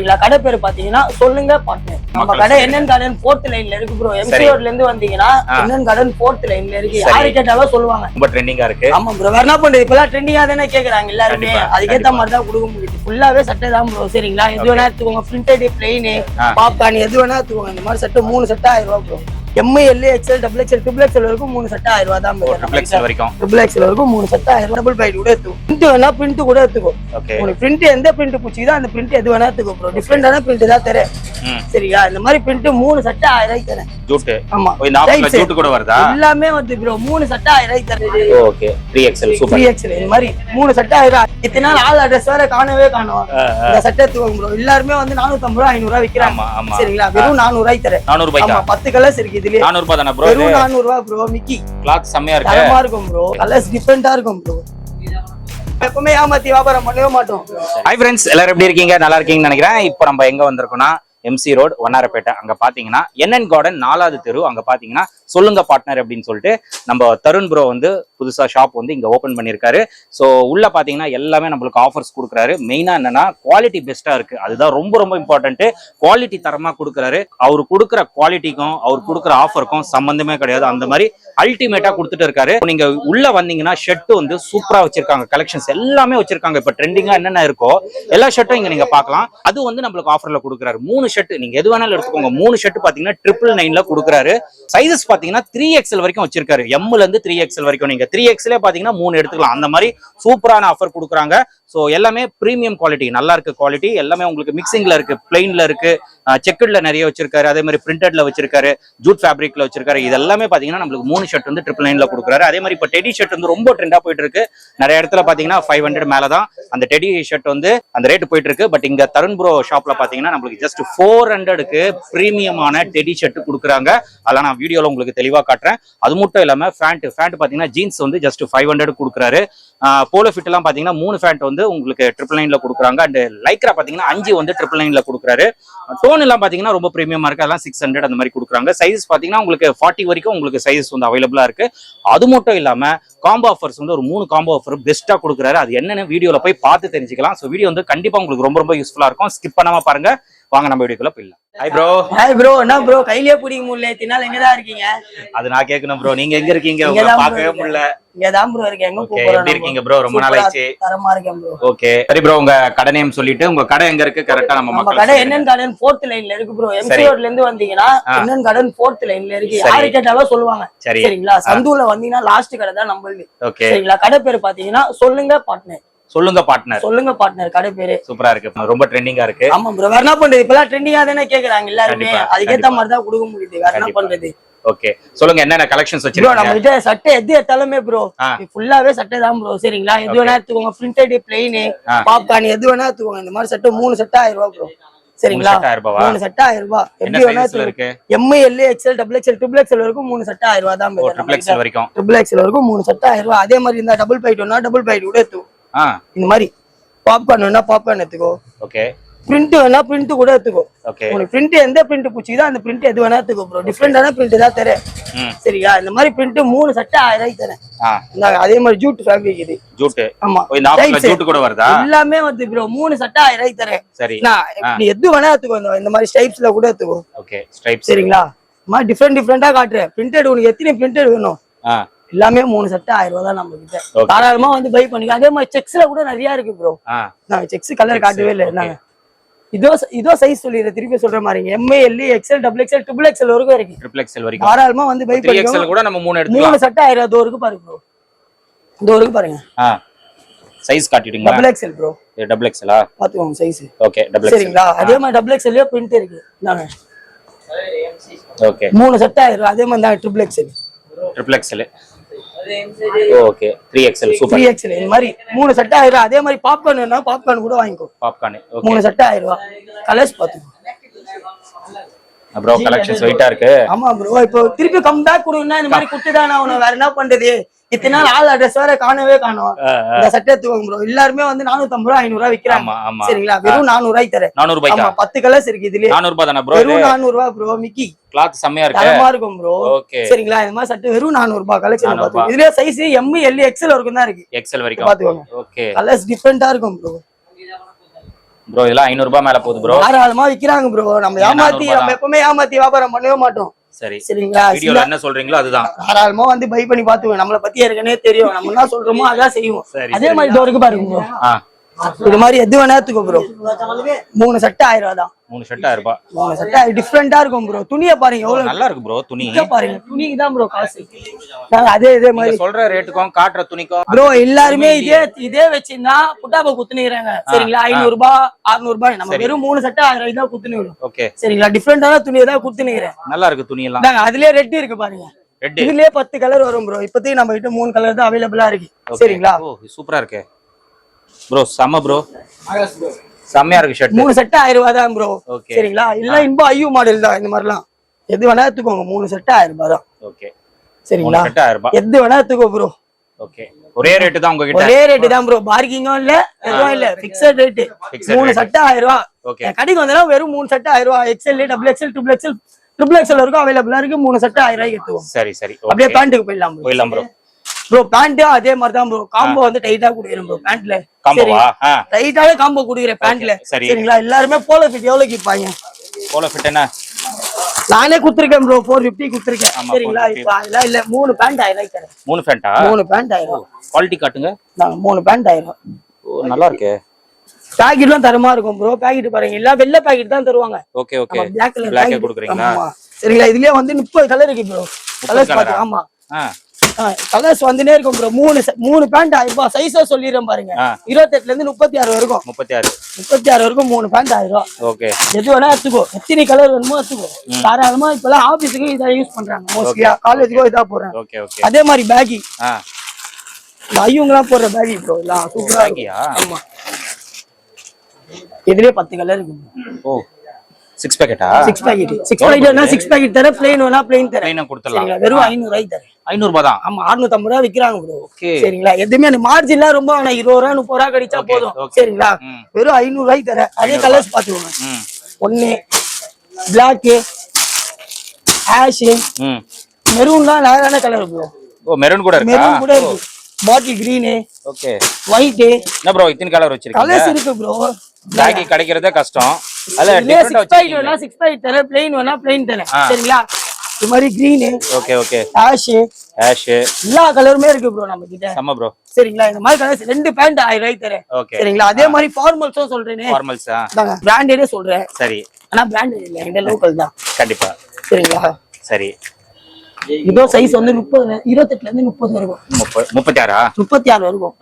சரிங்களா கடை பேர் பாத்தீங்கன்னா சொல்லுங்க பார்ட்னர் நம்ம கடை. என்னன் கார்டன் போர்த் லைன்ல இருக்கு ப்ரோ எம்சி. ரோட்ல இருந்து வந்தீங்கன்னா. என்னன் கார்டன் போர்த் லைன்ல இருக்கு. யாரு கேட்டாலும் சொல்லுவாங்க. ரொம்ப ட்ரெண்டிங்கா இருக்கு. ஆமா ப்ரோ வேற என்ன பண்றது இப்பெல்லாம் ட்ரெண்டிங்கா தானே கேக்குறாங்க எல்லாருமே. அதுக்கேத்த. மாதிரி தான் கொடுக்க முடியுது. ஃபுல்லாவே சட்டை தான் ப்ரோ சரிங்களா? எது. வேணா எடுத்துக்கோங்க. Printed plain. பாப்கார்ன் எது வேணா எடுத்துக்கோங்க. இந்த மாதிரி சட்டை மூணு சட்டை ஆயிரம் ரூபாய் bro M L XL double XL triple XL வரைக்கும் மூணு சட்டை ஆயிரம் ரூபாய் தான். ட்ரிபிள் வரைக்கும். ட்ரிபிள் எக்ஸ்எல் வரைக்கும் மூணு சட்டை ஆயிரம் டபுள் பைட் கூட எடுத்துக்கோ. பிரிண்ட் வேணா பிரிண்ட் கூட எடுத்துக்கோ. ஓகே உனக்கு பிரிண்ட் எந்த பிரிண்ட் பிடிச்சிதோ அந்த பிரிண்ட் எது வேணா எடுத்துக்கோ ப்ரோ டிஃப்ரெண்டான பிரிண்ட் தான் தரேன். ம் சரியா? இந்த மாதிரி பிரிண்ட் மூணு சட்டை ஆயிரம் ரூபாய்க்கு தரேன். ஜூட்டு? ஆமா. ஜூட்டு கூட வருதா? எல்லாமே வந்து ப்ரோ மூணு சட்டை ஆயிரம் ரூபாய்க்கு தரேன். Okay three XL super three XL இந்த மாதிரி மூணு சட்டை ஆயிரம் இத்தனை நாள் ஆள் அட்ரஸ் வேற காணவே காணும். இந்த சட்டை எடுத்துக்கோங்க ப்ரோ எல்லாருமே வந்து நானூத்தம்பது ரூபா ஐநூறு ரூபா விக்கிறாங்க. சரிங்களா? வெறும் நானூறு ரூபாய்க்கு தரேன். நானூறு ரூபாய்க்கா? பத்து கலர்ஸ் இருக்கு இதுலயே. நானூறு ரூபாய் தானே ப்ரோ வெறும் நானூறு ரூபா ப்ரோ மிக்கி கிளாத் செம்மையா இருக்கு. தரமா இருக்கும் ப்ரோ கலர்ஸ் டிஃப்ரெண்டா இருக்கும் ப்ரோ எப்பவுமே ஏமாத்தி வியாபாரம் பண்ணவே மாட்டோம். ஹாய் ஃப்ரெண்ட்ஸ் எல்லாரும் எப்படி இருக்கீங்க? நல்லா இருக்கீங்கன்னு நினைக்கிறேன். இப்போ நம்ம எங்க வந்திருக்கோம்னா எம்சி ரோடு ஒன்னாரப்பேட்டை அங்க பாத்தீங்கன்னா என்என் கார்டன் நாலாவது தெரு. அங்க பாத்தீங்கன்னா சொல்லுங்க பார்ட்னர் அப்படின்னு சொல்லிட்டு நம்ம தருண் ப்ரோ வந்து புதுசா ஷாப் வந்து இங்க ஓபன் பண்ணியிருக்காரு. ஸோ உள்ள பாத்தீங்கன்னா எல்லாமே நம்மளுக்கு ஆஃபர்ஸ் கொடுக்குறாரு. மெயினா என்னன்னா குவாலிட்டி பெஸ்டா இருக்கு. அதுதான் ரொம்ப ரொம்ப இம்பார்ட்டன்ட்டு குவாலிட்டி தரமா கொடுக்குறாரு. அவர் கொடுக்குற குவாலிட்டிக்கும் அவர் கொடுக்குற ஆஃபருக்கும் சம்பந்தமே கிடையாது. அந்த மாதிரி அல்டிமேட்டா கொடுத்துட்டு இருக்காரு. நீங்க உள்ள வந்தீங்கன்னா ஷர்ட் வந்து சூப்பரா வச்சிருக்காங்க. கலெக்ஷன்ஸ் எல்லாமே வச்சிருக்காங்க. இப்ப ட்ரெண்டிங்கா என்னென்ன இருக்கோ எல்லா ஷர்ட்டும் இங்க நீங்க பார்க்கலாம். அது வந்து நம்மளுக்கு ஆஃபர்ல கொடுக்குறாரு. மூணு ஷர்ட் நீங்க எது வேணாலும் எடுத்துக்கோங்க. மூணு ஷர்ட் பாத்தீங்கன்னா ட்ரிபிள் நைன்ல கொடுக்குறாரு. சைஸஸ் பாத்தீங்கன்னா த்ரீ எக்ஸ்எல் வரைக்கும் வச்சிருக்காரு. எம்ல இருந்து த்ரீ எக்ஸல் வரைக்கும். நீங்க த்ரீ எக்ஸ்ல பாத்தீங்கன்னா மூணு எடுத்துக்கலாம். அந்த மாதிரி சூப்பரான ஆஃபர் கொடுக்குறாங்க. ஸோ எல்லாமே ப்ரீமியம் குவாலிட்டி நல்லா இருக்கு குவாலிட்டி எல்லாமே உங்களுக்கு மிக்சிங்ல இருக்கு பிளெயின்ல இருக்கு. செக்கட்ல நிறைய வச்சிருக்காரு. அதே மாதிரி பிரிண்டட்ல வச்சிருக்காரு. ஜூட் ஃபேப்ரிக்ல வச்சிருக்காரு. இது எல்லாமே பாத்தீங்கன்னா நம்மளுக்கு மூணு ஷர்ட் வந்து ட்ரிபிள் நைன்ல கொடுக்குறாரு. அதே மாதிரி இப்போ டெடி ஷர்ட் வந்து ரொம்ப ட்ரெண்டா போயிட்டு இருக்கு. நிறைய இடத்துல பாத்தீங்கன்னா ஃபைவ் ஹண்ட்ரட் மேல தான் அந்த டெடி ஷர்ட் வந்து அந்த ரேட் போயிட்டு இருக்கு. பட் இங்க தருண் ப்ரோ ஷாப்ல பாத்தீங்கன்னா நம்மளுக்கு ஜஸ்ட் ஃபோர் ஹண்ட்ரடுக்கு ப்ரீமியமான டெடி ஷர்ட் கொடுக்குறாங்க. அதெல்லாம் நான் வீடியோல உங்களுக்கு தெளிவா காட்டுறேன். அது மட்டும் இல்லாம ஃபேண்ட் ஃபேண்ட் பாத்தீங்கன்னா ஜீன்ஸ் வந்து ஜஸ்ட் ஃபைவ் ஹண்ட்ரட் கொடுக்குறாரு. போலோ ஃபிட் எல்லாம் பாத்தீங்கன்னா மூணு ஃபேண்ட் வந்து உங்களுக்கு ட்ரிபிள் நைன்ல கொடுக்குறாங்க. அண்ட் லைக்ரா பாத்தீங்கன்னா அஞ்சு வந்து ட்ரிபிள் நைன்ல கொடுக்குறாரு. டோன் எல்லாம் பாத்தீங்கன்னா ரொம்ப ப்ரீமியமா இருக்கு. அதெல்லாம் சிக்ஸ் ஹண்ட்ரட் அந்த மாதிரி கொடுக்குறாங்க. சைஸ் பாத்தீங்கன்னா உங்களுக்கு ஃபார்ட்டி வரைக்கும் உங்களுக்கு சைஸ் வந்து அவைலபிளா இருக்கு. அது மட்டும் இல்லாம காம்போ ஆஃபர்ஸ் வந்து ஒரு மூணு காம்போ ஆஃபர் பெஸ்ட்டா கொடுக்குறாரு. அது என்னன்னு வீடியோல போய் பார்த்து தெரிஞ்சுக்கலாம். ஸோ வீடியோ வந்து கண்டிப்பா உங்களுக்கு ரொம்ப ரொம்ப யூஸ்ஃபுல்லா இருக்கும். ஸ்கிப் பண்ணாம பாருங்க. வாங்க நம்ம வீடியோக்குள்ள போயிடலாம். ஹாய் ப்ரோ ஹாய் ப்ரோ என்ன ப்ரோ கையிலே பிடிக்க முடியல. இத்தனால எங்கதான் இருக்கீங்க? அது நான் கேட்கணும் ப்ரோ நீங்க எங்க இருக்கீங்க? இங்க தான் பார்க்கவே. முடியல. இங்கதான் ப்ரோ இருக்கேன். எங்க ஓகே எப்படி இருக்கீங்க ப்ரோ ரொம்ப நாள் ஆயிடுச்சு தரமா இருக்கேன் ப்ரோ ஓகே சரி ப்ரோ உங்க கடை நேம் சொல்லிட்டு உங்க கடை எங்க இருக்கு? கரெக்டா நம்ம மக்கள் கடை என்னன் கார்டன் போர்த் லைன்ல இருக்கு ப்ரோ எம்சி. ரோட்ல இருந்து வந்தீங்கன்னா ஆ. என்னன் கார்டன் போர்த் லைன்ல இருக்கு. யாரு கேட்டாலும் சொல்லுவாங்க. சரி. சரிங்களா? சந்தூர்ல வந்தீங்கன்னா லாஸ்ட் கடை தான் நம்மளுது. ஓகே சரிங்களா? கடை பேர் பாத்தீங்கன்னா சொல்லுங்க பார்ட்னர் சொல்லுங்க பார்ட்னர் சொல்லுங்க பார்ட்னர் கடை பேரு. சூப்பரா இருக்கு. ரொம்ப ட்ரெண்டிங்கா இருக்கு. ஆமா ப்ரோ வேற என்ன பண்றது? இப்பெல்லாம் ட்ரெண்டிங்கா தானே கேக்குறாங்க எல்லாருமே. அதுக்கேத்த. மாதிரி தான் கொடுக்க முடியுது. வேற என்ன. பண்றது? ஓகே சொல்லுங்க என்னென்ன கலெக்ஷன்ஸ் நம்ம வச்சிருக்கீங்க? கிட்ட சட்டை எது எடுத்தாலுமே ப்ரோ. ஃபுல்லாவே சட்டை தான் ப்ரோ சரிங்களா? எது வேணா எடுத்துக்கோங்க. பிரிண்டட் பிளெயின் ஆ. பாப்கார்ன் எது வேணா எடுத்துக்கோங்க. இந்த மாதிரி சட்டை மூணு சட்டை ஆயிரம் ரூபாய் ப்ரோ சரிங்களா? மூணு சட்டை ஆயிரம் ரூபாய். எப்படி வேணா இருக்கு? M L XL double XL triple XL வரைக்கும் மூணு சட்டை ஆயிரம் ரூபாய் தான் ட்ரிபிள் எக்ஸல் வரைக்கும். ட்ரிபிள் எக்ஸ்எல் வரைக்கும் மூணு சட்டை ஆயிரம் ரூபாய். அதே மாதிரி இருந்தா டபுள் பைட் வேணா டபுள் பைட் கூட எடுத்துக்கோ. ஆ இந்த மாதிரி பாப்கார்ன் வேணா பாப்கார்ன் எடுத்துக்கோ. ஓகே பிரிண்ட் வேணா பிரிண்ட் கூட எடுத்துக்கோ. உனக்கு பிரிண்ட் எந்த பிரிண்ட் பிடிச்சிதோ அந்த பிரிண்ட் எது வேணா எடுத்துக்கோ ப்ரோ டிஃப்ரெண்டான பிரிண்ட் தான் தரேன். சரியா? இந்த மாதிரி பிரிண்ட் மூணு சட்டை ஆயிரம் ரூபாய்க்கு தரேன். அதே மாதிரி ஜூட் ஃபேப்ரிக் இது. ஜூட்டு ஆமா. ஜூட்டு கூட வருதா? எல்லாமே வந்து ப்ரோ மூணு சட்டை ஆயிரம் ரூபாய்க்கு தரேன். சரி. நீ எது வேணா எடுத்துக்கோ இந்த- மாதிரி ஸ்டைப்ஸ்ல கூட எடுத்துக்கோ. ஓகே ஸ்ட்ரைப்ஸ் சரிங்களா? மாதிரி டிஃப்ரெண்ட் டிஃப்ரெண்டா காட்டுறேன். பிரிண்டட் உனக்கு எத்தனை பிரிண்டட் வேணும்? எல்லாமே மூணு சட்டை ஆயிரம் ரூபாய் தான் நம்ம கிட்ட. தாராளமா வந்து பை பண்ணிக்க அதே மாதிரி செக்ஸ்ல கூட நிறைய இருக்கு ப்ரோ நாங்க செக்ஸ் கலர் காட்டவே இல்லை. நாங்க இதோ இதோ சைஸ் சொல்லிடுறேன். திருப்பி சொல்ற மாதிரி M L XL double XL triple XL வரைக்கும் இருக்கு. ட்ரிபிள் எக்ஸல் வரைக்கும். தாராளமா வந்து பை பண்ணிக்கோ கூட நம்ம மூணு எடுத்துக்கலாம். மூணு சட்டை ஆயிரம் ரூபாய் இருக்கு பாருங்க ப்ரோ இந்த இருக்கு பாருங்க. சைஸ் காட்டிட்டீங்களா? டபுள் எக்ஸ்எல் ப்ரோ டபுள் எக்ஸலா பாத்துக்கோங்க சைஸ் ஓகே டபுள் சரிங்களா? அதே மாதிரி டபுள் எக்ஸ்எல்லே பிரிண்ட் இருக்கு. இந்தாங்க. ஓகே மூணு சட்டை ஆயிரம் அதே மாதிரி தான் triple XL triple XL okay three XL three super XL இந்த மாதிரி மூணு சட்டை ஆயிரம். அதே மாதிரி பாப்கார்ன் வேணா பாப்கார்ன் கூட வாங்கிக்கோ. பாப்கார்ன் மூணு சட்டை ஆயிரம். ரூபாய் கலர்ஸ் பாத்துக்கோ ப்ரோ கலெக்ஷன்ஸ் வெயிட்டா இருக்கு. ஆமா ப்ரோ இப்போ திருப்பி கம் பேக் கொடுங்கன்னா இந்த மாதிரி குட்டுதானே அவனை வேற என்ன பண்றது? இத்தனை நாள் ஆள் அட்ரஸ் வேற காணவே காணும். இந்த சட்டை எடுத்துக்கோங்க ப்ரோ எல்லாருமே வந்து நானூத்தம்பது ரூபா ஐநூறு ரூபா விக்கிறாங்க. சரிங்களா? வெறும் நானூறு ரூபாய்க்கு தரேன். நானூறு ஆமா பத்து கலர்ஸ் இருக்கு இதுலயே. நானூறு ரூபாய் தானே ப்ரோ வெறும் நானூறு ரூபாய் ப்ரோ மிக்கி கிளாத் செம்மையா இருக்கு. தரமா இருக்கும் ப்ரோ சரிங்களா? இந்த மாதிரி சட்டை வெறும் நானூறு ரூபாய் கலெக்ஷன் 400 பாத்துக்கோங்க. இதுலயே சைஸ் எம் எல் எக்ஸ்எல் வரைக்கும் தான் இருக்கு. எக்ஸல் வரைக்கும். பாத்துக்கோங்க. ஓகே. கலர்ஸ் டிஃப்ரெண்டா இருக்கும் ப்ரோ ப்ரோ இதெல்லாம் ஐநூறு ரூபாய் மேல போகுது ப்ரோ தாராளமா விக்கிறாங்க ப்ரோ நம்ம ஏமாத்தி 400 நம்ம எப்பவுமே ஏமாத்தி வியாபாரம் பண்ணவே மாட்டோம். சரி. சரிங்களா? வீடியோல என்ன சொல்றீங்களோ அதுதான். தாராளமா வந்து பை பண்ணி பாத்துக்கோங்க நம்மள பத்தி ஏற்கனவே தெரியும். நம்ம என்ன சொல்றோமோ அதான் செய்வோம். அதே மாதிரி இதோ இருக்கு பாருங்க. இது மாதிரி எது வேணா எடுத்துக்கோ ப்ரோ மூணு சட்டை ஆயிரம் ரூபா தான் மூணு ஷர்ட் ஆயிரம் ரூபாய் மூணு சட்டை டிஃப்ரெண்டா இருக்கும் ப்ரோ துணியை பாருங்க எவ்வளவு நல்லா இருக்கு ப்ரோ துணி. பாருங்க. துணிக்கு தான் ப்ரோ காசு. நாங்க அதே இதே மாதிரி சொல்ற ரேட்டுக்கும் காட்டுற துணிக்கும் ப்ரோ எல்லாருமே இதே இதே வச்சிருந்தா புட்டாப்ப குத்துனுங்கிறாங்க சரிங்களா? ஐநூறு ரூபாய் அறுநூறு ரூபாய் நம்ம வெறும் மூணு சட்டை ஆயிரம் ரூபாய் தான் குத்துனுங்கிறோம் ஓகே. சரிங்களா? டிஃப்ரெண்டான துணியை தான் குத்துனுங்கிறேன் நல்லா இருக்கு துணி எல்லாம் அதுலயே ரெட் இருக்கு பாருங்க. ரெட் இதுலயே பத்து கலர் வரும் ப்ரோ இப்போதைக்கு நம்ம கிட்ட மூணு கலர் தான் அவைலபிளா இருக்கு. சரிங்களா? ஓ சூப்பரா இருக்கு. ப்ரோ செம்ம ப்ரோ செம்மையா இருக்கு ஷர்ட் மூணு செட்டு ஆயிரம் ரூபாய் தான் ப்ரோ. சரிங்களா? இல்ல இன்பம் ஐயூ மாடல் தான் இந்த மாதிரிலாம். எது வேணா எடுத்துக்கோங்க மூணு செட்டு ஆயிரம் ரூபாய் தான். ஓகே சரிங்களா? ஷர்ட் ஆயிரம் ரூபாய். எது வேணா எடுத்துக்கோ ப்ரோ ஓகே ஒரே ரேட்டு தான் உங்ககிட்ட. ஒரே ரேட்டு தான் ப்ரோ பார்க்கிங்கும் இல்ல எதுவும் இல்ல. ரேட்டு Fixed மூணு. சட்டை ஆயிரம் ரூபாய். ஓகே கடைக்கு வந்தா வெறும் மூணு சட்டை ஆயிரம் ரூபாய். XL double XL triple XL triple XL வரைக்கும் அவைலபிளா இருக்கு. மூணு சட்டை ஆயிரம் ரூபாய்க்கு எடுத்துக்கோங்க சரி சரி. அப்படியே பேண்ட்டுக்கு போயிடலாம் போயிடலாம் ப்ரோ ப்ரோ பேண்ட் அதே மாதிரி தான் ப்ரோ காம்போ வந்து டைட்டா குடுக்குறேன் ப்ரோ பேண்ட்ல காம்போவா டைட்டாவே காம்போ குடுக்குறேன் பேண்ட்ல சரி. சரிங்களா? எல்லாருமே போலோ ஃபிட் எவ்வளவு கேட்பாங்க போல ஃபிட் என்ன? நானே குடுத்துருக்கேன் ப்ரோ ஃபோர் ஃபிஃப்டி குடுத்துருக்கேன். சரிங்களா? 450. இப்ப அதெல்லாம் இல்ல. மூணு பேண்ட் ஆயிரம் தரேன் மூணு ஃபேண்டா மூணு பேண்ட் ஆயிரம். குவாலிட்டி காட்டுங்க. நாங்க மூணு பேண்ட் ஆயிரம். நல்லா இருக்கு. பேக்கெட்லாம் தரமா இருக்கும் ப்ரோ பேக்கெட் பாருங்க. எல்லாம் வெள்ளை பேக்கெட் தான் தருவாங்க. ஓகே ஓகே பிளாக் கலர் பிளாக்கே கொடுக்குறீங்களா? சரிங்களா? இதுலயே வந்து முப்பது கலர் இருக்கு ப்ரோ கலர்ஸ் colour பாத்து? ஆமா. கலர்ஸ் வந்துனே இருக்கும் ப்ரோ மூணு மூணு பேண்ட் ஆயிரம் ரூபாய் சைஸா சொல்லிடுறேன் பாருங்க. ஆ. இருபத்தெட்டுல இருந்து முப்பத்தி ஆறு வரைக்கும். முப்பத்தி ஆறு முப்பத்தி ஆறு வரைக்கும் மூணு பேண்ட் ஆயிரம். ரூபாய் ஓகே. எது வேணா எடுத்துக்கோ. எத்தனை கலர் வேணுமோ எடுத்துக்கோ. தாராளமா இப்பெல்லாம் ஆபீஸுக்கு இதை யூஸ் பண்றாங்க. மோஸ்ட்லியா காலேஜுக்கோ இதா போடுறாங்க. அதே மாதிரி பேகி ஆ. இந்த ஐயங்கெல்லாம் போடுற பேகி ப்ரோ எல்லாம் சூப்பரா ஆமா. இதுலயே பத்து கலர் இருக்கு ஓ. சிக்ஸ் பேக்கெட்டா சிக்ஸ் பேக்கெட் சிக்ஸ் பேக்கெட்னா சிக்ஸ் பேக்கெட் தரேன் பிளெயின் வேணா பிளெயின் தரேன். ப்ளைனா கொடுத்துடலாம். வெறும் ஐநூறு ரூபாய்க்கு தரேன். ஐநூறு ரூபாய் தான். ஆமா அறுநூத்தம்பது ரூபா விக்கிறாங்க ப்ரோ. சரிங்களா? எதுவுமே அந்த மார்ஜின்லாம் ரொம்ப வேணாம் இருபது ரூபா முப்பது ரூபா கிடைச்சா போதும். சரிங்களா. வெறும் ஐநூறு ரூபாய்க்கு தரேன். அதே கலர்ஸ் பாத்துக்கோங்க ஒன்னு பிளாக்கு ஆஷு ம். மெரூன்லாம் அழகான கலர் ப்ரோ ஓ மெரூன் கூட இருக்கா? மெரூன் கூட இருக்கு. பாட்டில் கிரீனு ஓகே ஒயிட்டு என்ன ப்ரோ இத்தனை கலர் வச்சிருக்கீங்க? கலர்ஸ் இருக்கு ப்ரோ பேக்கி கிடைக்கிறதே கஷ்டம். அதுல டிஃபரெண்டா சிக்ஸ் பாக்கெட் வச்சிருக்கீங்க. வேணா சிக்ஸ் பாக்கெட் தரேன். பிளெயின் வேணா பிளெயின் தரேன். சரிங்களா? இது மாதிரி green okay okay ash ash எல்லா கலருமே இருக்கு ப்ரோ நம்ம கிட்ட செம்ம ப்ரோ சரிங்களா? இந்த மாதிரி கலர்ஸ் ரெண்டு பேண்ட் ஆயிரம் ரூபாய்க்கு தரேன். ஓகே சரிங்களா? அதே மாதிரி ஃபார்மல்ஸும் சொல்றேனே. ஃபார்மல்ஸா பிராண்டடே சொல்றேன். சரி. ஆனா பிராண்டட் இல்ல எங்க லோக்கல் தான். கண்டிப்பா. சரிங்களா? சரி. இதோ சைஸ் வந்து முப்பது இருபத்தெட்டுல இருந்து முப்பது வரைக்கும். முப்பது முப்பத்தி ஆறா முப்பத்தி ஆறு வரைக்கும்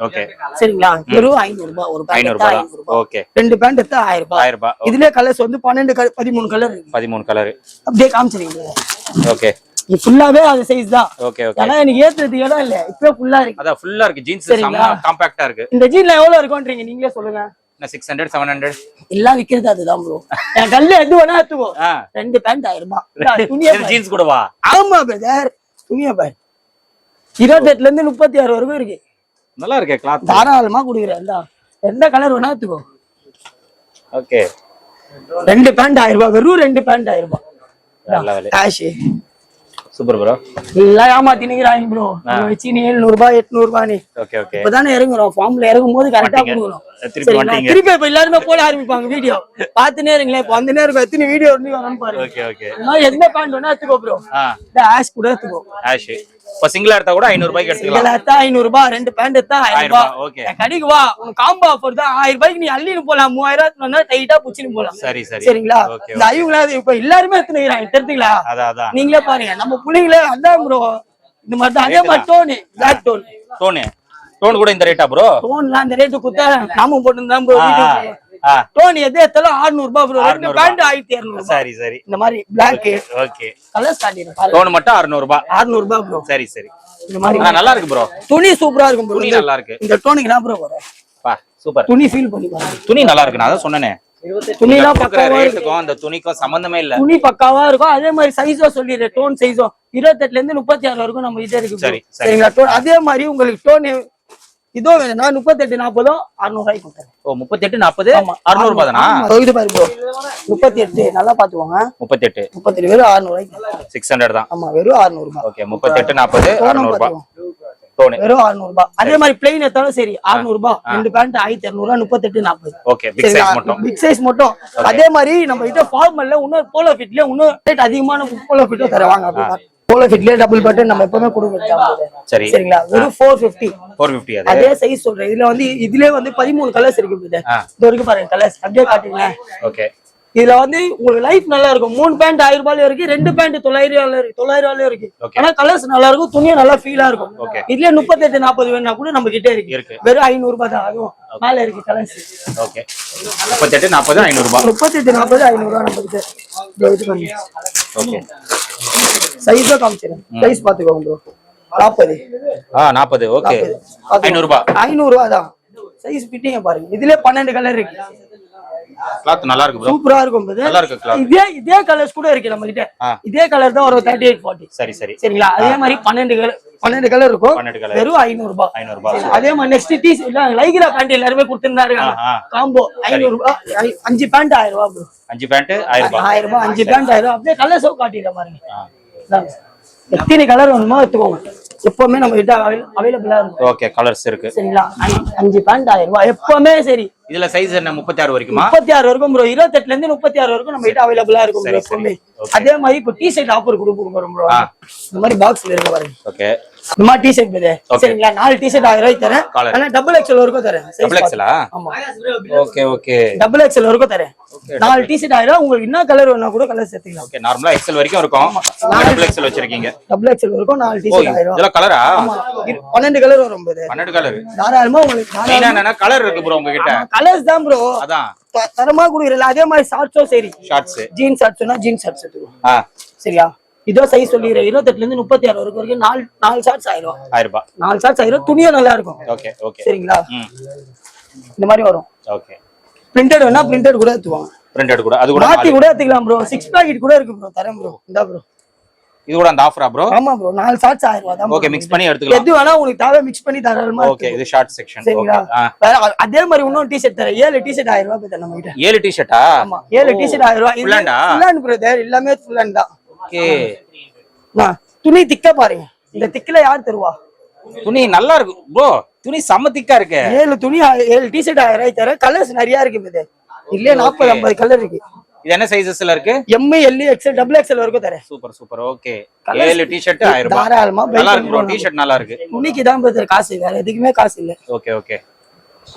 சரிங்களா வெறும் ஐநூறு ரூபாய் ஒரு ஐநூறு ரூபாய் ரெண்டு பேண்ட் எடுத்தா ஆயிரம் ரூபாய். ஆயிரம் ரூபாய் இதுலயே கலர்ஸ் வந்து பன்னெண்டு கலர் பதிமூணு கலர் பதிமூணு கலரு அப்படியே காமிச்சிருக்கீங்க ஓகே ஃபுல்லாவே அது சைஸ் தான். ஓகே ஓகே ஏன்னா எனக்கு ஏத்துறதுக்கு இடம் இல்ல இப்பவே ஃபுல்லா இருக்கு. அதான் ஃபுல்லா இருக்கு. ஜீன்ஸ் சரிங்களா? செம்ம காம்பாக்டா இருக்கு. இந்த ஜீன்ல எவ்வளவு இருக்கும்ன்றீங்க? நீங்களே சொல்லுங்க. சிக்ஸ் ஹண்ட்ரட் செவன் ஹண்ட்ரட் எல்லாம் விக்கிறது அதுதான் ப்ரோ என் கல்லு எது வேணா எடுத்துக்கோ ஆ. ரெண்டு பேண்ட் ஆயிரம்? ரூபாய். ஜீன்ஸ் கூடவா? ஆமா பிரதர் துணியா பாரு. இருபத்தெட்டுல இருந்து முப்பத்தி ஆறு வரைக்கும் இருக்கு. நல்லா இருக்கே கிளாத் தாராளமா குடுக்குறேன் இந்தா. எந்த கலர் வேணா எடுத்துக்கோ ஓகே ரெண்டு பேண்ட் ஆயிரம்? ரூபாய் வெறும் ரெண்டு பேண்ட் ஆயிரம்? ரூபாய் சூப்பர் ப்ரோ எல்லாம் ஏமாத்தினுங்கிறாங்க ப்ரோ வச்சு நீ எழுநூறு ரூபாய் எட்நூறு ரூபாய் ஓகே ஓகே இப்பதானே இறங்குறோம். ஃபார்ம்ல இறங்கும் போது கரெக்டா. கொடுக்கணும் திருப்பி இப்ப எல்லாருமே போட ஆரம்பிப்பாங்க வீடியோ பாத்துனே இருங்களேன். இப்ப வந்துனே இருக்கும். எத்தனை வீடியோ இருந்து வரணும் பாருங்க. ஓகே ஓகே எந்த பேண்ட் வேணா எடுத்துக்கோ ப்ரோ ஆஷ் கூட எடுத்துக்கோ. ஆஷ் இப்போ சிங்கிளா எடுத்தா கூட ஐநூறு ரூபாய்க்கு எடுத்துக்கலாம். எடுத்தா ஐநூறு ரூபாய் ரெண்டு பேண்ட் எடுத்தா ஆயிரம் ரூபாய் ஓகே கடைக்கு வா. உனக்கு காம்போ ஆஃபர் தான். ஆயிரம் ரூபாய்க்கு நீ அள்ளின்னு போலாம். மூவாயிரம் வந்தா டைட்டா புடிச்சுன்னு போலாம். சரி சரி. சரிங்களா? இந்த ஐவங்களா இப்ப எல்லாருமே தெரிஞ்சுங்களா? அதான் அதான். நீங்களே பாருங்க. நம்ம புள்ளைங்களே அதான் ப்ரோ இந்த மாதிரி தான். அதே மாதிரி tone black tone tone tone கூட இந்த ரேட்டா ப்ரோ டோன்லாம் அந்த ரேட்டு குத்தா நாமும் போட்டுருந்தான் ப்ரோ டோன் எது எடுத்தாலும் ஆறுநூறு ரூபாய் ப்ரோ ரெண்டு 600 பேண்ட் ஆயிரத்தி இரநூறு சரி சரி. இந்த மாதிரி பிளாக் ஓகே கலர்ஸ் காட்டிடுறேன் டோன் மட்டும் அறுநூறு ரூபாய் ஆறுநூறு ரூபாய் ப்ரோ சரி சரி. இந்த மாதிரி. நல்லா இருக்கு ப்ரோ துணி சூப்பரா இருக்கும் ப்ரோ துணி நல்லா இருக்கு. இந்த டோனுக்கு என்ன ப்ரோ வரும் பா சூப்பர் துணி ஃபீல் பண்ணி பாருங்க. துணி நல்லா இருக்கு நான் அதான் சொன்னேனே. துணிலாம் கொடுக்குற பக்காவா இருக்கு. ரேட்டுக்கும் அந்த துணிக்கும் சம்பந்தமே இல்ல. துணி பக்காவா இருக்கும். அதே மாதிரி சைஸும் சொல்லிடுறேன் டோன் சைஸும் இருபத்தெட்டுல இருந்து முப்பத்தி ஆறு வரைக்கும் நம்ம இதே இருக்கு. சரிங்களா? டோன் அதே மாதிரி உங்களுக்கு டோன் இதோ வேணும்னா முப்பத்தெட்டு நாற்பதும் அறுநூறு ரூபாய்க்கு கொடுத்தேன் ஓ முப்பத்தெட்டு நாற்பது. அறுநூறு இது பாரு ப்ரோ. முப்பத்தி எட்டு நல்லா பாத்துக்கோங்க முப்பத்தெட்டு. முப்பத்தெட்டு வெறும் அறுநூறு ரூபாய்க்கு சிக்ஸ் ஹண்ட்ரட் தான். ஆமா வெறும் அறுநூறு ரூபாய். ஓகே முப்பத்தெட்டு நாற்பது டோனும் அறுநூறு ரூபாய். பாத்துக்கோங்க டோனு வெறும் 600 ரூபாய். அதே மாதிரி பிளெயின் எடுத்தாலும் சரி 600 ரூபாய். ரெண்டு பேண்ட் ஆயிரத்தி இரநூறுவா முப்பத்தெட்டு நாற்பது. ஓகே பிக் சைஸ் மட்டும். பிக் சைஸ் மட்டும். அதே மாதிரி நம்ம கிட்ட ஃபார்மல்ல இன்னும் போலோ ஃபிட்லயே இன்னும் ரேட் அதிகமான போலோ ஃபிட்டும் தருவாங்க. போலோ ஃபிட்லயே டபுள் பட்டன் நம்ம எப்பவுமே கொடுக்குறது சரி. சரிங்களா? வெறும் ஃபோர் ஃபிஃப்டி ஃபோர் ஃபிஃப்டி அது. அதே சைஸ் சொல்றேன். இதுல வந்து இதுலயே வந்து பதிமூணு கலர்ஸ் இருக்கு. இது வரைக்கும் பாருங்க கலர்ஸ் அப்படியே காட்டுங்களேன் ஓகே. இதுல வந்து உங்களுக்கு லைஃப் நல்லா இருக்கும். மூணு பேண்ட் ஆயிரம் ரூபாயில இருக்கு ரெண்டு பேண்ட் தொள்ளாயிரம் ரூபாயில இருக்கு தொள்ளாயிரம் ரூபாயில இருக்கு. ஆனா கலர்ஸ் நல்லா இருக்கும் துணியும் நல்லா ஃபீலா இருக்கும். இதுல முப்பத்தெட்டு நாற்பது வேணா கூட நம்ம கிட்ட இருக்கு. வெறும் ஐநூறு ரூபாய் தான் அதுவும் மேல இருக்கு கலர்ஸ் ஓகே. முப்பத்தெட்டு நாற்பது ஐநூறுபா முப்பத்தெட்டு நாற்பது ஐநூறு ரூபாய் நம்ம கிட்ட. ஓகே. சைஸா காமிச்சிடும் சைஸ் பாத்துக்கோங்க ப்ரோ நாற்பது ஆ நாற்பது ஓகே. ஐநூறுபா. ஐநூறு ரூபாய் தான் சைஸ் ஃபிட்டிங்க பாருங்க. இதுல பன்னெண்டு கலர் இருக்கு. கிளாத் நல்லா இருக்கு ப்ரோ சூப்பரா இருக்கும். நல்லா இருக்கு. இதே இதே கலர்ஸ் கூட இருக்கு நம்ம கிட்ட. இதே கலர் தான் ஒரு தேர்ட்டி எயிட் ஃபார்ட்டி சரி சரி. சரிங்களா? அதே மாதிரி பன்னெண்டு கலர் பன்னெண்டு கலர் இருக்கும். வெறும் ஐநூறு ரூபாய் ஐநூறுபா அதே மாதிரி நெக்ஸ்ட் டீ லைக்ரா பேண்ட் எல்லாருமே கொடுத்திருந்தாரு. காம்போ ஐநூறு ரூபாய் அஞ்சு பேண்ட் ஆயிரம் ரூபாய். அஞ்சு பேண்ட் ஆயிரம் ரூபாய் ஆயிரம் ரூபாய் அஞ்சு பேண்ட் ஆயிரம் ரூபாய் அப்படியே கலர்ஸோ காட்டிடுற பாருங்க. எத்தனை கலர் வேணுமோ எடுத்துக்கோங்க. எப்பவுமே நம்ம கிட்ட அவைலபிளா இருக்கும். ஓகே கலர்ஸ் இருக்கு. சரிங்களா? அஞ்சு- பேண்ட் ஆயிரம் ரூபாய். எப்பவுமே சரி. இதுல சைஸ் என்ன? முப்பத்தி ஆறு வரைக்குமா? முப்பத்தி ஆறு வரைக்கும் ப்ரோ இருபத்தெட்டுல இருந்து முப்பத்தி ஆறு வரைக்கும் நம்ம கிட்ட அவைலபிளா இருக்கும் எப்பவுமே. அதே மாதிரி இப்போ டி ஷர்ட் ஆஃபர் கொடுக்க போறோம் ப்ரோ. இந்த மாதிரி பாக்ஸ்ல இருக்கு பாருங்க. ஓகே இந்த மாதிரி டி ஷர்ட் Okay. சரிங்களா? நாலு டி ஷர்ட் ஆயிரம் ரூபாய் தரேன். ஆனா டபுள் எக்ஸ்எல் வரைக்கும் தரேன். டபுள் எக்ஸலா ஆமா. ஓகே ஓகே டபுள் எக்ஸ்எல் வரைக்கும் தரேன். நாலு டி ஷர்ட் ஆயிரம். உங்களுக்கு என்ன கலர் வேணா கூட கலர் சேர்த்துக்கலாம். ஓகே நார்மலா எக்ஸல் வரைக்கும் இருக்கும். டபுள் எக்ஸல் வச்சிருக்கீங்க. டபுள் எக்ஸ்எல் வரைக்கும் நாலு டி ஓ ஷர்ட் ஆயிரம். இதெல்லாம் கலரா பன்னெண்டு கலர் வரும் பேரு பன்னெண்டு கலர் தாராளமா உங்களுக்கு என்னன்னா கலர் இருக்கு ப்ரோ உங்ககிட்ட. கலர்ஸ் தான் ப்ரோ அதான். தரமா கொடுக்குறல அதே மாதிரி ஷார்ட்ஸும் சரி. ஷார்ட்ஸ் ஜீன்ஸ் ஷார்ட்ஸ்னா ஜீன்ஸ் ஷார்ட்ஸ் எடுத்துக்கோ. சரியா? இதோ சைஸ் சொல்லிடுறேன். இருபத்தெட்டுல இருந்து முப்பத்தி ஆறு வரைக்கும் வரைக்கும் நாலு நாலு ஷார்ட்ஸ் ஆயிரும். ஆயிரம் ரூபாய் நாலு ஷார்ட்ஸ் ஆயிரும். துணியும் நல்லா இருக்கும். ஓகே ஓகே சரிங்களா? இந்த மாதிரி வரும். ஓகே பிரிண்டட் வேணா பிரிண்டட் கூட எடுத்துவாங்க பிரிண்டட் கூட அது கூட மாத்தி கூட எடுத்துக்கலாம் ப்ரோ சிக்ஸ் பாக்கெட் கூட இருக்கு ப்ரோ தரேன் ப்ரோ இந்த ப்ரோ இது கூட அந்த ஆஃபரா ப்ரோ ஆமா ப்ரோ நாலு ஷார்ட்ஸ் ஆயிரம் ரூபாய் தான் ஓகே மிக்ஸ் பண்ணி எடுத்துக்கலாம். எது வேணா உங்களுக்கு தேவை மிக்ஸ் பண்ணி தாராளமா ஓகே இது ஷார்ட் செக்ஷன் சரிங்களா? அதே மாதிரி இன்னும் டி ஷர்ட் தரேன். ஏழு டி ஷர்ட் ஆயிரம் ரூபாய் தரேன் நம்ம கிட்ட ஏழு டி-ஷர்ட்டா ஆமா. ஏழு டி ஷர்ட் ஆயிரம் ரூபாய் Full hand ஆ? ஃபுல் ஹேண்ட் பிரதர் எல்லாமே ஃபுல் ஹேண்ட் தான் ஓகே துணி திக்க பாருங்க. இந்த திக்கில யார் தருவா? துணி நல்லா இருக்கு. ப்ரோ துணி செம்ம திக்கா இருக்கு. ஏழு துணி ஏழு டி ஷர்ட் ஆயிரம் ரூபாய் தரேன். கலர்ஸ் நிறைய இருக்கு இது. இல்லையே நாற்பது ஐம்பது கலர் இருக்கு. இது என்ன சைஸஸ்ல இருக்கு? M L XL double XL வரைக்கும் தரேன். சூப்பர் சூப்பர் ஓகே ஏழு டி-ஷர்ட் ஆயிரம் ரூபாய். தாராளமா buy நல்லா இருக்கு ப்ரோ பண்ணிக்கலாம். டி-ஷர்ட் நல்லா இருக்கு. துணிக்கு தான் பிரதர் காசு வேற எதுக்குமே காசு இல்ல. ஓகே ஓகே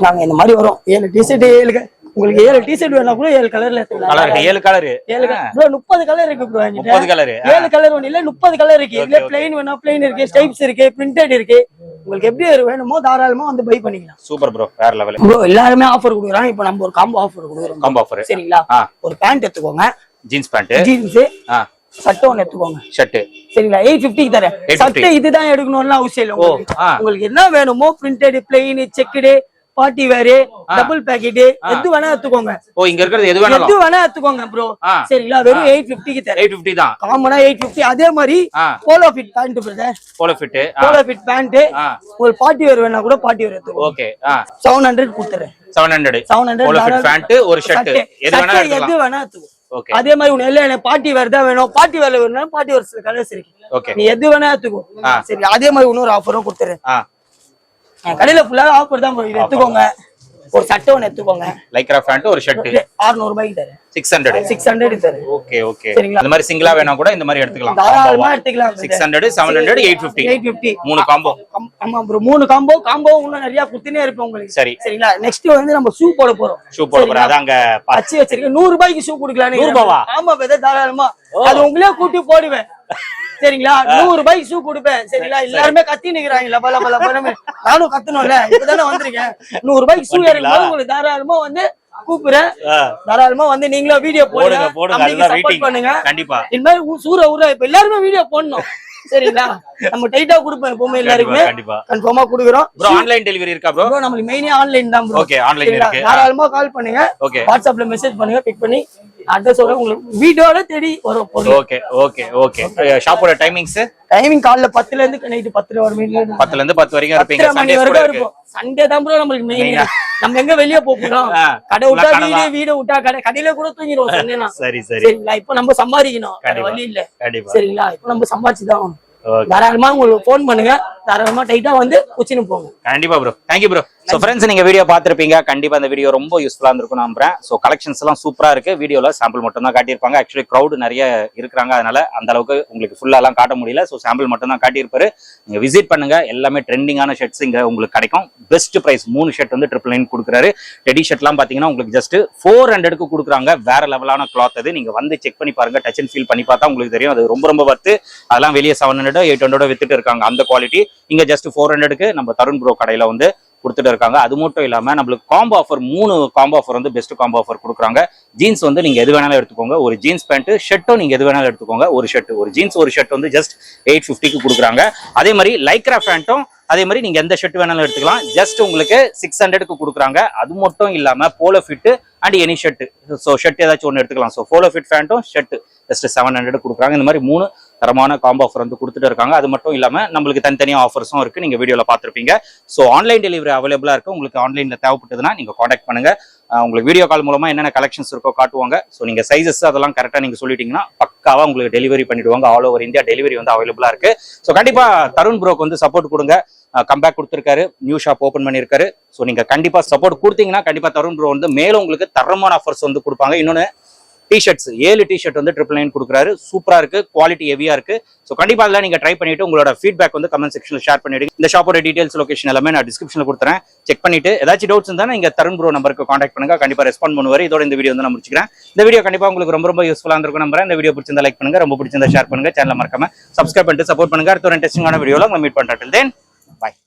நாங்க இந்த மாதிரி வரோம். ஏழு டி ஷர்ட் ஏழு உங்களுக்கு ஏழு டி ஷர்ட் வேணா கூட ஏழு கலர்ல கலர் ஏழு கலர் ஏழு ப்ரோ முப்பது கலர் இருக்கு ப்ரோ முப்பது கலர் ஏழு கலர் ஒண்ணு இல்ல முப்பது கலர் இருக்கு. இதுல பிளைன் வேணா பிளைன் இருக்கு. ஸ்டைப்ஸ் இருக்கு பிரிண்டட் இருக்கு. உங்களுக்கு எப்படி வேணுமோ தாராளமா வந்து பை பண்ணிக்கலாம். சூப்பர் ப்ரோ வேற லெவல் ப்ரோ எல்லாருமே ஆஃபர் கொடுக்குறாங்க. இப்போ நம்ம ஒரு காம்போ ஆஃபர் கொடுக்குறோம். காம்போ ஆஃபர் சரிங்களா. ஒரு பேண்ட் எடுத்துக்கோங்க. ஜீன்ஸ் பேண்ட் ஜீன்ஸ் சட்டை ஒன்று எடுத்துக்கோங்க. ஷர்ட் சரிங்களா? எயிட் ஃபிஃப்டிக்கு தரேன். 850. சட்டை இதுதான் எடுக்கணும்னு அவசியம் இல்லை. உங்களுக்கு. என்ன வேணுமோ பிரிண்டட் பிளெயின் செக்குடு பார்ட்டி வேறு டபுள் பேக்கெட் எது வேணா எடுத்துக்கோங்க. ஓ இங்க இருக்கிறது எது வேணாலும். எது வேணா எடுத்துக்கோங்க ப்ரோ. சரிங்களா? வெறும் எயிட் ஃபிஃப்டிக்கு தரேன். எயிட் ஃபிஃப்டி தான். காமனா எயிட் ஃபிஃப்டி அதே மாதிரி polo fit pant brother polo fit polo fit pant ஒரு பார்ட்டி வேர் வேணா கூட பார்ட்டி வேர் எடுத்துக்கோ ஓகே ஆ. செவன் ஹண்ட்ரட் கொடுத்துறேன். Seven hundred seven polo fit pant ஒரு ஷர்ட் எது வேணா எது வேணா எடுத்துக்கோ ஓகே அதே மாதிரி உனக்கு இல்ல எனக்கு பார்ட்டி வேர் தான் வேணும். பார்ட்டி வேர்ல வேணும் பார்ட்டி வேர் சில கலர்ஸ் இருக்கு. ஓகே நீ எது வேணா எடுத்துக்கோ. சரி அதே மாதிரி இன்னொரு ஆஃபரும் கொடுத்துறேன். கடையில ஃபுல்லா ஆஃபர் தான். இது எடுத்துக்கோங்க. ஒரு சட்டை ஒன்று எடுத்துக்கோங்க. லைக்ரா பேண்ட் ஒரு ஷர்ட் அறுநூறு ரூபாய்க்கு தரேன். சிக்ஸ் ஹண்ட்ரட் சிக்ஸ் ஹண்ட்ரட் தரேன். ஓகே ஓகே சரிங்களா? இந்த மாதிரி சிங்கிளா வேணா கூட இந்த மாதிரி எடுத்துக்கலாம். தாராளமா எடுத்துக்கலாம் six hundred seven hundred eight fifty eight fifty மூணு காம்போ ஆமா ப்ரோ மூணு காம்போ காம்போ இன்னும் நிறைய குத்துனே இருப்போம் உங்களுக்கு. சரி. சரிங்களா? நெக்ஸ்ட் வந்து நம்ம ஷூ போட போறோம். ஷூ போட போறேன் அதான் அங்க பா- வச்சு வச்சிருக்கேன். நூறு ரூபாய்க்கு ஷூ குடுக்கலாம்? ஆமா பெத தாராளமா. அது உங்களே கூட்டி போடுவேன். சரிங்களா? நூறு ரூபாய்க்கு ஷூ கொடுப்பேன். சரிங்களா? எல்லாருமே கத்தி நிக்கிறாங்க லப லப லபன்னு நானும் கத்தணும்ல இப்பதானே வந்திருக்கேன். நூறு ரூபாய்க்கு ஷூ இறங்கும்போது உங்களுக்கு தாராளமா வந்து கூப்பிடுறேன். தாராளமா வந்து நீங்களும் வீடியோ போடுங்க. பண்ணுங்க. கண்டிப்பா. இந்த மாதிரி சூற ஊற இப்ப எல்லாருமே வீடியோ போடணும். சரிங்களா? நம்ம டைட்டா கொடுப்போம் எப்பவுமே எல்லாருக்குமே. கண்டிப்பா. கன்ஃபார்மா கொடுக்குறோம். ப்ரோ ஆன்லைன் டெலிவரி இருக்கா ப்ரோ ப்ரோ நம்மளுக்கு மெயினே ஆன்லைன் தான் ப்ரோ ஓகே ஆன்லைன் இருக்கு. தாராளமா கால் பண்ணுங்க. ஓகே வாட்ஸ்அப்ல மெசேஜ் பண்ணுங்க பிக் பண்ணி அட்ரஸோட உங்களுக்கு வீடியோட தேடி வரும் ஓகே ஓகே ஓகே ஷாப்போட டைமிங்ஸ் டைமிங் காலைல பத்துல இருந்து நைட்டு பத்தரை ஒரு மணி பத்துல இருந்து பத்து வரைக்கும் இருப்பீங்க. கூட வரைக்கும் இருக்கு. இருக்கும். சண்டே தான் ப்ரோ நம்மளுக்கு மெயின். நம்ம எங்க வெளிய போறோம்? கடை விட்டா வீடு தான். வீடு விட்டா கடை. கடையில கூட தூங்கிடுவோம் சொன்னேன்னா சரி சரி. சரிங்களா? இப்போ நம்ம சம்பாதிக்கணும். வழி இல்ல. சரிங்களா? இப்போ நம்ம சம்பாதிச்சுதான் ஆகணும். ஓகே தாராளமா உங்களுக்கு ஃபோன் பண்ணுங்க. தரமா டைட்டா வந்து குச்சின்னு போங்க. கண்டிப்பா bro thank you bro so friends நீங்க வீடியோ பார்த்திருப்பீங்க. கண்டிப்பா இந்த வீடியோ ரொம்ப யூஸ்ஃபுல்லா இருந்திருக்கும் நம்புறேன். ஸோ கலெக்ஷன்ஸ் எல்லாம் சூப்பரா இருக்கு. வீடியோல சாம்பிள் மட்டும் தான் காட்டியிருப்பாங்க. ஆக்சுவலி crowd நிறைய இருக்கிறாங்க. அதனால அந்த அளவுக்கு உங்களுக்கு ஃபுல்லா எல்லாம் காட்ட முடியல. ஸோ சாம்பிள் மட்டும் தான் காட்டியிருப்பாரு. நீங்க விசிட் பண்ணுங்க. எல்லாமே ட்ரெண்டிங்கான ஷர்ட்ஸ் இங்க உங்களுக்கு கிடைக்கும். பெஸ்ட் பிரைஸ் மூணு ஷர்ட் வந்து ட்ரிபிள் நைன் கொடுக்குறாரு. டெடி ஷர்ட்லாம் பாத்தீங்கன்னா உங்களுக்கு ஜஸ்ட் ஃபோர் ஹண்ட்ரடுக்கு கொடுக்குறாங்க. வேற லெவலான கிளாத் அது. நீங்க வந்து செக் பண்ணி பாருங்க. டச் அண்ட் ஃபீல் பண்ணி பார்த்தா உங்களுக்கு தெரியும். அது ரொம்ப ரொம்ப வர்த்து அதெல்லாம் வெளியே செவன் ஹண்ட்ரட் எயிட் ஹண்ட்ரட் வித்துட்டு இருக்காங்க. அந்த குவாலிட்டி இங்க ஜஸ்ட் ஃபோர் ஹண்ட்ரடுக்கு நம்ம தருண் ப்ரோ கடையில வந்து கொடுத்துட்டு இருக்காங்க. அது மட்டும் இல்லாம நம்மளுக்கு காம்போ ஆஃபர் மூணு காம்போ ஆஃபர் வந்து பெஸ்ட் காம்போ ஆஃபர் கொடுக்குறாங்க. ஜீன்ஸ் வந்து நீங்க எது வேணாலும் எடுத்துக்கோங்க. ஒரு ஜீன்ஸ் பேண்ட் ஷர்ட்டும் நீங்க எது வேணாலும் எடுத்துக்கோங்க. ஒரு ஷர்ட் ஒரு ஜீன்ஸ் ஒரு ஷர்ட் வந்து ஜஸ்ட் எயிட் ஃபிஃப்டிக்கு கொடுக்குறாங்க. அதே மாதிரி லைக்ரா பேண்ட்டும் அதே மாதிரி நீங்க எந்த ஷர்ட் வேணாலும் எடுத்துக்கலாம். ஜஸ்ட் உங்களுக்கு சிக்ஸ் ஹண்ட்ரடுக்கு கொடுக்குறாங்க. அது மட்டும் இல்லாம polo fit and any shirt so shirt ஏதாச்சும் ஒன்று எடுத்துக்கலாம். ஸோ போலோ ஃபிட் பேண்ட்டும் ஷர்ட் ஜஸ்ட் செவன் ஹண்ட்ரட் கொடுக்குறாங்க. இந்த மாதிரி மூணு தரமான காம்போ ஆஃபர் வந்து கொடுத்துட்டு இருக்காங்க. அது மட்டும் இல்லாமல் நம்மளுக்கு தனித்தனியாக ஆஃபர்ஸும் இருக்கு. நீங்க வீடியோவில் பார்த்துருப்பீங்க. ஸோ ஆன்லைன் டெலிவரி அவைலபிளா இருக்கு. உங்களுக்கு ஆன்லைனில் தேவைப்பட்டதுன்னா நீங்க காண்டாக்ட் பண்ணுங்க. உங்களுக்கு வீடியோ கால் மூலமா என்னென்ன கலெக்ஷன்ஸ் இருக்கோ காட்டுவாங்க. ஸோ நீங்க சைஸஸ் அதெல்லாம் கரெக்டாக நீங்க சொல்லிட்டீங்கன்னா பக்காவாக உங்களுக்கு டெலிவரி பண்ணிடுவாங்க. ஆல் ஓவர் இந்தியா டெலிவரி வந்து அவைலபிளாக இருக்கு. ஸோ கண்டிப்பாக தருண் ப்ரோக்கு வந்து சப்போர்ட் கொடுங்க. கம்பேக் கொடுத்துருக்காரு. நியூ ஷாப் ஓப்பன் பண்ணியிருக்காரு. ஸோ நீங்க கண்டிப்பாக சப்போர்ட் கொடுத்தீங்கன்னா கண்டிப்பாக தருண் ப்ரோ வந்து மேலும் உங்களுக்கு தரமான ஆஃபர்ஸ் வந்து கொடுப்பாங்க. இன்னொன்னு டிஷர்ட்ஸ் ஏழு டிஷர்ட் வந்து ட்ரிபிள் நைன் கொடுக்குறாரு. சூப்பராக இருக்கு. குவாலிட்டி ஹெவியா இருக்கு. ஸோ கண்டிப்பா அதெல்லாம் நீங்க ட்ரை பண்ணிட்டு உங்களோட ஃபீட்பேக் வந்து கமெண்ட் செக்ஷனில் ஷேர் பண்ணிடுங்க. இந்த ஷாப்போட டீடைல்ஸ் லொகேஷன் எல்லாமே நான் டிஸ்கிரிப்ஷனில் கொடுத்துறேன். செக் பண்ணிட்டு ஏதாச்சும் டவுட்ஸ் இருந்தா நீங்க தருண் ப்ரோ நம்பருக்கு காண்டாக்ட் பண்ணுங்க. கண்டிப்பாக ரெஸ்பாண்ட் பண்ணுவார். இதோட இந்த வீடியோ வந்து நான் முடிச்சுக்கிறேன். இந்த வீடியோ கண்டிப்பா உங்களுக்கு ரொம்ப ரொம்ப யூஸ்ஃபுல்லா இருந்திருக்கும் நம்புறேன். இந்த வீடியோ பிடிச்சிருந்தா லைக் பண்ணுங்கள் ரொம்ப பிடிச்சிருந்தா ஷேர் பண்ணுங்க. சேனல் மறக்காம சப்ஸ்கிரைப் பண்ணிட்டு சப்போர்ட் பண்ணுங்க. அடுத்த ஒரு இன்ட்ரெஸ்டிங்கான வீடியோவில் உங்களை மீட் பண்ணுறேன் தென் பாய்